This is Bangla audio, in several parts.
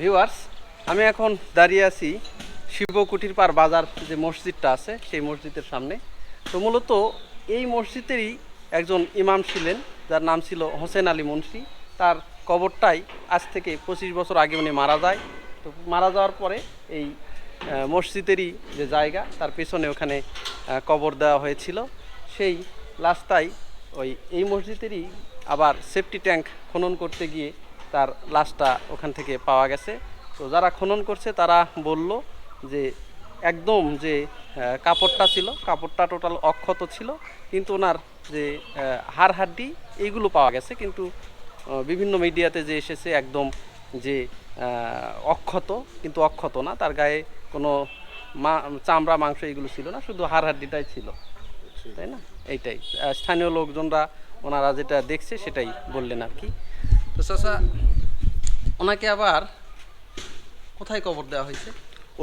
ভিউয়ার্স আমি এখন দাঁড়িয়ে আছি শিবকুটির পার বাজার যে মসজিদটা আছে, সেই মসজিদের সামনে। তো মূলত এই মসজিদেরই একজন ইমাম ছিলেন, যার নাম ছিল হোসেন আলী মুন্সি। তার কবরটাই আজ থেকে পঁচিশ বছর আগে উনি মারা যায়। তো মারা যাওয়ার পরে এই মসজিদেরই যে জায়গা, তার পেছনে ওখানে কবর দেওয়া হয়েছিল। সেই লাশটাই ওই, এই মসজিদেরই আবার সেফটি ট্যাঙ্ক খনন করতে গিয়ে তার লাশটা ওখান থেকে পাওয়া গেছে। তো যারা খনন করছে তারা বলল যে একদম যে কাপড়টা ছিল কাপড়টা টোটাল অক্ষত ছিল কিন্তু ওনার যে হাড় হাড্ডি এইগুলো পাওয়া গেছে। কিন্তু বিভিন্ন মিডিয়াতে যে এসেছে একদম যে অক্ষত কিন্তু অক্ষত না। তার গায়ে কোনো মা- চামড়া মাংস এগুলো ছিল না শুধু হাড় হাড্ডিটাই ছিল। তাই না? এইটাই। স্থানীয় লোকজনরা ওনারা যেটা দেখছে সেটাই বললেন আর কি। তো চাচা ওনাকে আবার কোথায় কবর দেওয়া হয়েছে?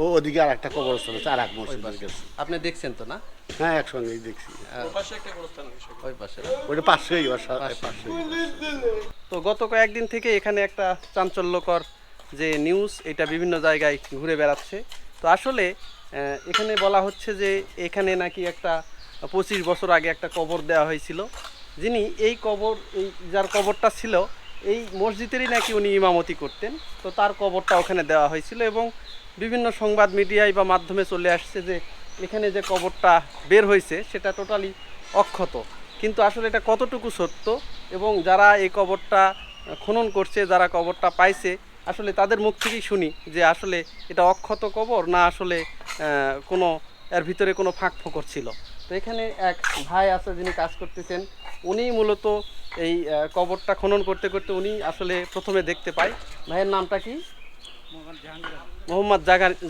ও ওদিকে আর একটা কবরস্থান আছে আর এক মসজিদের কাছে আপনি দেখছেন তো না? হ্যাঁ একসঙ্গেই দেখছি। ওই পাশে ওইটা পাশেই পাশেই। তো গত কয়েকদিন থেকে এখানে একটা চাঞ্চল্যকর যে নিউজ এটা বিভিন্ন জায়গায় ঘুরে বেড়াচ্ছে। তো আসলে এখানে বলা হচ্ছে যে এখানে নাকি একটা পঁচিশ বছর আগে একটা কবর দেওয়া হয়েছিল। যিনি এই কবর এই যার কবরটা ছিল এই মসজিদেরই নাকি উনি ইমামতি করতেন। তো তার কবরটা ওখানে দেওয়া হয়েছিল এবং বিভিন্ন সংবাদ মিডিয়ায় বা মাধ্যমে চলে আসছে যে এখানে যে কবরটা বের হয়েছে, সেটা টোটালি অক্ষত। কিন্তু আসলে এটা কতটুকু সত্য এবং যারা এই কবরটা খনন করছে, যারা কবরটা পাইছে, আসলে তাদের মুখ থেকেই শুনি যে আসলে এটা অক্ষত কবর না আসলে কোনো, এর ভিতরে কোনো ফাঁক ফোকর ছিল। তো এখানে এক ভাই আছে যিনি কাজ করতেছেন উনিই মূলত এই কবরটা খনন করতে করতে উনি আসলে প্রথমে দেখতে পাই ভাইয়ের নামটা কি? মোহাম্মদ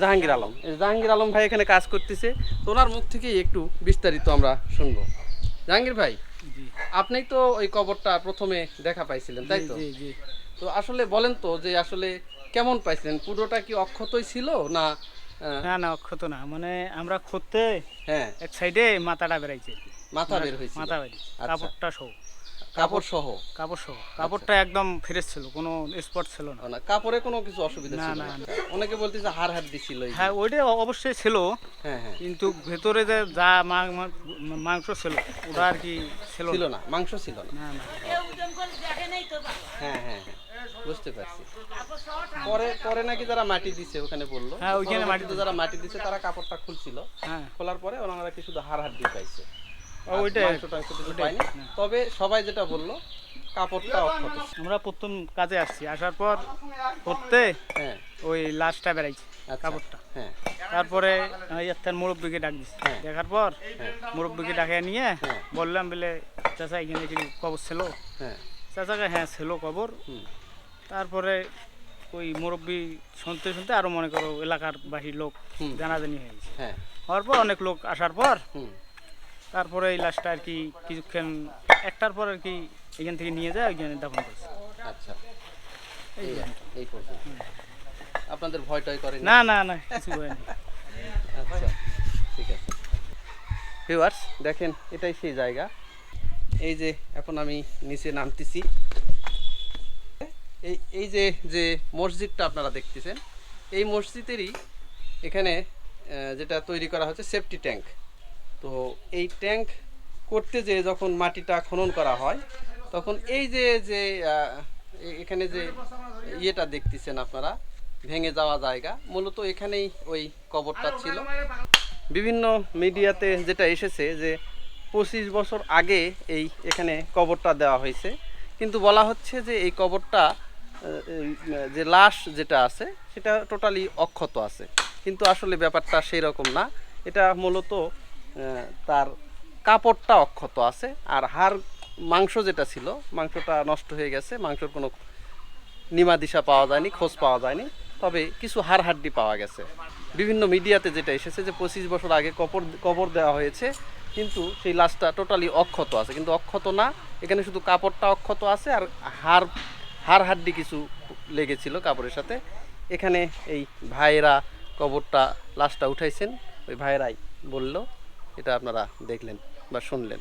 জাহাঙ্গীর আলম। এই জাহাঙ্গীর আলম। ভাই এখানে কাজ করতেছে। তো ওনার মুখ থেকেই একটু বিস্তারিত আমরা শুনব। জাহাঙ্গীর ভাই আপনি তো ওই কবরটা প্রথমে দেখা পাইছিলেন তাই তো? তো আসলে বলেন তো যে আসলে কেমন পাইছিলেন? পুরোটা কি অক্ষতই ছিল না না না অক্ষত না। মানে আমরা খুঁজতে হ্যাঁ। এক সাইডে মাথাটা বেরাইছে। মাথা বের হয়েছিল। মাথা বেরি আচ্ছা। কাপড়টা সহ। কাপড় সহ? কাপড় সহ। কাপড়টা একদম ফ্রেশ ছিল কোনো স্পট ছিল না। না কাপড়ে কোনো কিছু অসুবিধা ছিল না। অনেকে বলতেছে হাড় হাড্ডি ছিল হ্যাঁ ওইটা অবশ্যই ছিল। হ্যাঁ হ্যাঁ। কিন্তু ভেতরে যে যা মাংস ছিল ওটা আর কি ছিল ছিল না। মাংস ছিল না। না হ্যাঁ হ্যাঁ হ্যাঁ। বুঝতে পারছি। পরে পরে নাকি যারা মাটি দিছে ওখানে বলল। হ্যাঁ, ওইখানে মাটি যারা মাটি দিছে তারা কাপড়টা খুলছিল। হ্যাঁ। খোলার পরে ওনারা কি শুধু হাড় হাড্ডি পাইছে? না। তবে সবাই যেটা বলল কাপড়টা অক্ষত আমরা প্রথম কাজে আসছি। আসার পর করতে হ্যাঁ। ওই লাশটা বেরাইছে আচ্ছা। কাপড়টা। হ্যাঁ। তারপরে মুরব্বীকে ডাক দিচ্ছে হ্যাঁ। দেখার পর। মুরব্বীকে ডাকে নিয়ে। বললাম বলে চাচা এখানে কি কবর ছিল? হ্যাঁ। চাচাকে হ্যাঁ ছিল কবর। তারপরে ওই মুরব্বী শুনতে শুনতে আরও মনে করো এলাকার বাহির লোক। জানাজানি হয়ে গেছে। হওয়ার পর অনেক লোক আসার পর তারপরে এই লাশটা আর কি কিছুক্ষণ একটার পর আর কি এখান থেকে নিয়ে যায় ওইখানে দাফন করছে। আচ্ছা। এই পর্যন্ত। আপনাদের ভয় টয় করেন না? না না কিছু হয়নি আচ্ছা ঠিক আছে। ভিউয়ার্স দেখেন এটাই সেই জায়গা। এই যে এখন আমি নিচে নামতেছি। এই এই যে যে মসজিদটা আপনারা দেখতেছেন এই মসজিদেরই এখানে যেটা তৈরি করা হচ্ছে সেফটি ট্যাঙ্ক তো এই ট্যাঙ্ক করতে যে যখন মাটিটা খনন করা হয়, তখন এই যে যে এখানে যে ইয়েটা দেখতেছেন আপনারা, ভেঙে যাওয়া জায়গা, মূলত এখানেই ওই কবরটা ছিল। বিভিন্ন মিডিয়াতে যেটা এসেছে যে, পঁচিশ বছর আগে এই এখানে কবরটা দেওয়া হয়েছে। কিন্তু বলা হচ্ছে যে, এই কবরটা যে লাশ যেটা আছে, সেটা টোটালি অক্ষত আছে। কিন্তু আসলে ব্যাপারটা সেই রকম না। এটা মূলত তার কাপড়টা অক্ষত আছে, আর হাড়, মাংস যেটা ছিল, মাংসটা নষ্ট হয়ে গেছে, মাংসর কোনো নিমাদিশা পাওয়া যায়নি, খোঁজ পাওয়া যায়নি, তবে কিছু হাড় হাড্ডি পাওয়া গেছে। বিভিন্ন মিডিয়াতে যেটা এসেছে যে পঁচিশ বছর আগে কবর কবর দেওয়া হয়েছে, কিন্তু সেই লাশটা টোটালি অক্ষত আছে। কিন্তু অক্ষত না, এখানে শুধু কাপড়টা অক্ষত আছে, আর হাড় হাড় হাড্ডি কিছু লেগেছিল কাপড়ের সাথে। এখানে এই ভাইয়েরা কবরটা, লাশটা উঠাইছেন, ওই ভাইয়েরাই বলল এটা আপনারা দেখলেন বা শুনলেন।